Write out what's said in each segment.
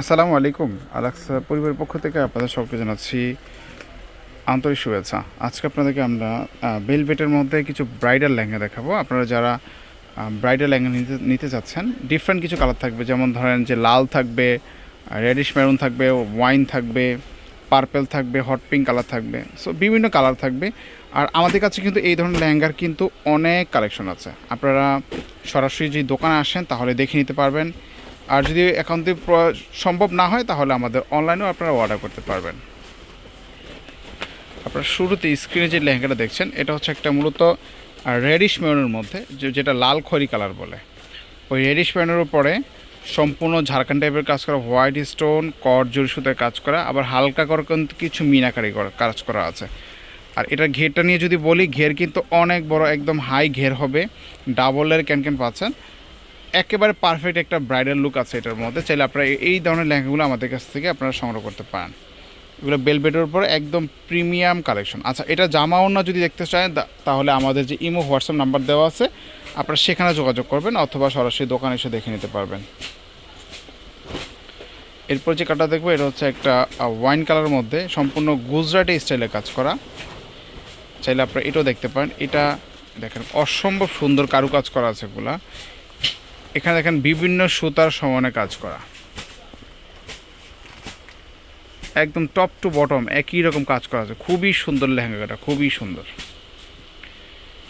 আসসালামু আলাইকুম। আলাক্সা পরিবারের পক্ষ থেকে আপনাদের সবকে জানাচ্ছি আন্তরিক শুভেচ্ছা। আজকে আপনাদেরকে আমরা বেলভেটের মধ্যে কিছু ব্রাইডাল লেহেঙ্গা দেখাবো। আপনারা যারা ব্রাইডাল লেহেঙ্গা নিতে নিতে চাচ্ছেন ডিফারেন্ট কিছু কালার থাকবে। যেমন ধরেন যে লাল থাকবে রেডিশ মেরুন থাকবে ওয়াইন থাকবে পার্পেল থাকবে হট পিঙ্ক কালার থাকবে। সো বিভিন্ন কালার থাকবে। আর আমাদের কাছে কিন্তু এই ধরনের লেহেঙ্গার কিন্তু অনেক কালেকশন আছে। আপনারা সরাসরি যদি দোকানে আসেন, তাহলে দেখে নিতে পারবেন। আর যদি থেকে প্র- সম্ভব না হয়, তাহলে আমাদের অনলাইনেও আপনারা অর্ডার করতে পারবেন। আপনারা শুরুতে স্ক্রিনে যে লেহেঙ্গাটা দেখছেন, এটা হচ্ছে একটা মূলত রেডিশ মেরুনের মধ্যে যেটা লাল খড়ি কালার বলে। ওই রেডিশ মেরুনের উপরে সম্পূর্ণ ঝাড়খান্ড টাইপের কাজ করা হোয়াইট স্টোন কট জরি সুতায় কাজ করা, আবার হালকা করে কিন্তু কিছু মিনাকারি করা, কাজ করা আছে। আর এটা ঘেরটা নিয়ে যদি বলি, ঘের কিন্তু অনেক বড়, একদম হাই ঘের হবে ডাবলের ক্যান ক্যান পাচ্ছেন। একেবারে পারফেক্ট একটা ব্রাইডাল লুক আছে এটার মধ্যে। চাইলে আপনারা এই- ধরনের লেহেঙ্গাগুলো আমাদের কাছ থেকে আপনারা সংগ্রহ করতে পারেন। এগুলো বেলবেটের উপর একদম প্রিমিয়াম কালেকশন আচ্ছা এটা জামা ওড়না যদি দেখতে চান তাহলে আমাদের যে ইমো, হোয়াটসঅ্যাপ নাম্বার দেওয়া আছে, আপনারা সেখানে যোগাযোগ করবেন অথবা সরাসরি দোকানে এসে দেখে নিতে পারবেন। এরপর যে কাটা দেখব, এটা হচ্ছে একটা ওয়াইন কালারের মধ্যে সম্পূর্ণ গুজরাটি স্টাইলে কাজ করা। চাইলে আপনারা এটাও দেখতে পারেন। এটা, দেখেন, অসম্ভব সুন্দর কারুকাজ করা আছে এগুলা। এখানে দেখেন বিভিন্ন সুতার সমানে কাজ করা। একদম টপ টু বটম একই রকম কাজ করা আছে। খুবই সুন্দর লেহেঙ্গাটা, খুবই সুন্দর।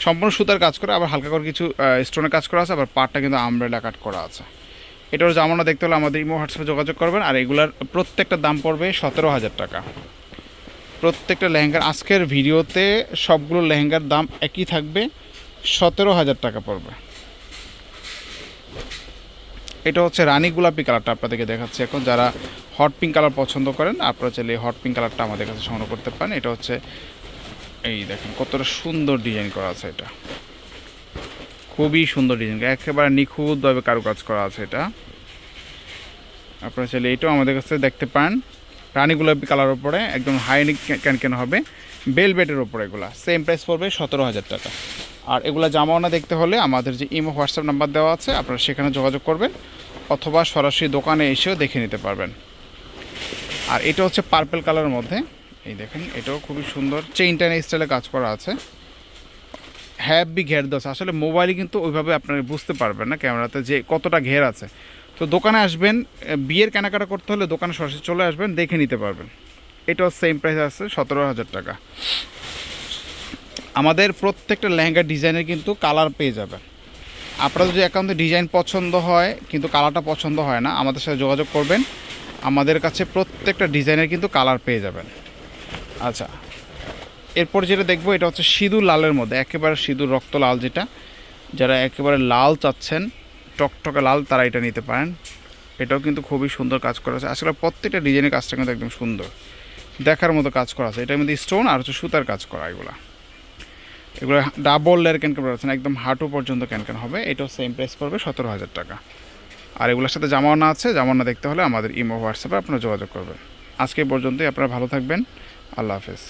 সম্পূর্ণ সুতার কাজ করা, আবার হালকা করে কিছু স্টোনের কাজ করা আছে, আবার পাটটা কিন্তু আমব্রেলা কাট করা আছে। এটার জামানো দেখতে হলে আমাদের ইমো হোয়াটসঅ্যাপে যোগাযোগ করবেন, আর এগুলার প্রত্যেকটা দাম পড়বে সতেরো হাজার টাকা। প্রত্যেকটা লেহেঙ্গার আজকের ভিডিওতে সবগুলো লেহেঙ্গার দাম একই থাকবে, সতেরো হাজার টাকা পড়বে। এটা হচ্ছে রানী গোলাপি কালারটা আপনাদেরকে দেখাচ্ছি এখন। যারা হট পিঙ্ক কালার পছন্দ করেন, আপনারা চাইলে হট পিঙ্ক কালারটা আমাদের কাছে সংগ্রহ করতে পারেন। এটা হচ্ছে এই দেখেন কতটা সুন্দর ডিজাইন করা আছে এটা। খুবই সুন্দর ডিজাইন, একেবারে নিখুঁতভাবে কারুকাজ করা আছে এটা। আপনারা চাইলে এটাও আমাদের কাছে দেখতে পান। রানী গোলাপি কালার উপরে, একদম হাইনিক ক্যান ক্যান হবে। বেলবেটের ওপরে এগুলা সেম প্রাইস পড়বে সতেরো হাজার টাকা। আর এগুলা জামাওনা দেখতে হলে আমাদের যে ইমো, হোয়াটসঅ্যাপ নাম্বার দেওয়া আছে, আপনারা সেখানে যোগাযোগ করবেন অথবা সরাসরি দোকানে এসেও দেখে নিতে পারবেন। আর এটা হচ্ছে পার্পেল কালারের মধ্যে। এই দেখেন, এটাও খুবই সুন্দর। চেইনটা স্টাইলে কাজ করা আছে। হ্যাভি ঘের দোষ আসলে মোবাইলে কিন্তু ওইভাবে আপনারা বুঝতে পারবেন না ক্যামেরাতে যে কতটা ঘের আছে। তো দোকানে আসবেন বিয়ের কেনাকাটা করতে হলে দোকানে সরাসরি চলে আসবেন, দেখে নিতে পারবেন। এটাও সেম প্রাইস আছে, সতেরো হাজার টাকা। আমাদের প্রত্যেকটা লেহেঙ্গার ডিজাইনের কিন্তু কালার পেয়ে যাবেন আপনার যদি একান্ত ডিজাইন পছন্দ হয়, কিন্তু কালারটা পছন্দ হয় না, আমাদের সাথে যোগাযোগ করবেন। আমাদের কাছে প্রত্যেকটা ডিজাইনের কিন্তু কালার পেয়ে যাবেন। আচ্ছা এরপর যেটা দেখব, এটা হচ্ছে সিঁদুর লালের মধ্যে, একেবারে সিঁদুর রক্ত লাল যেটা। যারা একেবারে লাল চাচ্ছেন, টকটকে লাল, তারা এটা নিতে পারেন। এটাও কিন্তু খুবই সুন্দর কাজ করা আছে। আসলে প্রত্যেকটা ডিজাইনের কাজটা কিন্তু একদম সুন্দর। দেখার মতো কাজ করা আছে। এটার মধ্যে স্টোন আর হচ্ছে সুতার কাজ করা, এগুলা। এগুলো ডাবল লেয়ার ক্যান ক্যান আছে একদম হাঁটু পর্যন্ত ক্যান ক্যান হবে, এটাও সেম প্রাইস পড়বে সতেরো হাজার টাকা। আর এগুলোর সাথে জামাওনা আছে জামাওনা দেখতে হলে আমাদের ইমো হোয়াটসঅ্যাপে আপনারা যোগাযোগ করবেন। আজকে পর্যন্তই, আপনারা ভালো থাকবেন, আল্লাহ হাফেজ।